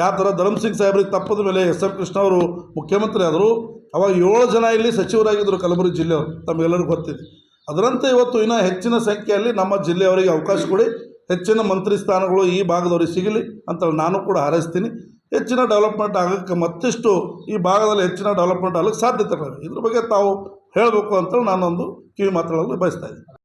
ಯಾವ ಥರ ಧರಮ್ ಸಿಂಗ್ ಸಾಹೇಬ್ರಿಗೆ ತಪ್ಪದ ಮೇಲೆ ಎಸ್ ಎಂ ಕೃಷ್ಣ ಅವರು ಮುಖ್ಯಮಂತ್ರಿ ಆದರು, ಅವಾಗ ಏಳು ಜನ ಇಲ್ಲಿ ಸಚಿವರಾಗಿದ್ದರು ಕಲಬುರಗಿ ಜಿಲ್ಲೆಯವರು, ತಮಗೆಲ್ಲರಿಗೂ ಗೊತ್ತಿದೆ. ಅದರಂತೆ ಇವತ್ತು ಇನ್ನೂ ಹೆಚ್ಚಿನ ಸಂಖ್ಯೆಯಲ್ಲಿ ನಮ್ಮ ಜಿಲ್ಲೆಯವರಿಗೆ ಅವಕಾಶ ಕೊಡಿ, ಹೆಚ್ಚಿನ ಮಂತ್ರಿ ಸ್ಥಾನಗಳು ಈ ಭಾಗದವ್ರಿಗೆ ಸಿಗಲಿ ಅಂತ ನಾನು ಕೂಡ ಹಾರೈಸ್ತೀನಿ. ಹೆಚ್ಚಿನ ಡೆವಲಪ್ಮೆಂಟ್ ಆಗೋಕ್ಕೆ ಮತ್ತಿಷ್ಟು ಈ ಭಾಗದಲ್ಲಿ ಹೆಚ್ಚಿನ ಡೆವಲಪ್ಮೆಂಟ್ ಆಗಲಿಕ್ಕೆ ಸಾಧ್ಯತೆಗಳಿವೆ ಇದ್ರ ಬಗ್ಗೆ ತಾವು ಹೇಳಬೇಕು ಅಂತ ನಾನೊಂದು ಕಿವಿ ಮಾತಾಡಲು ಬಯಸ್ತಾ ಇದ್ದೀನಿ.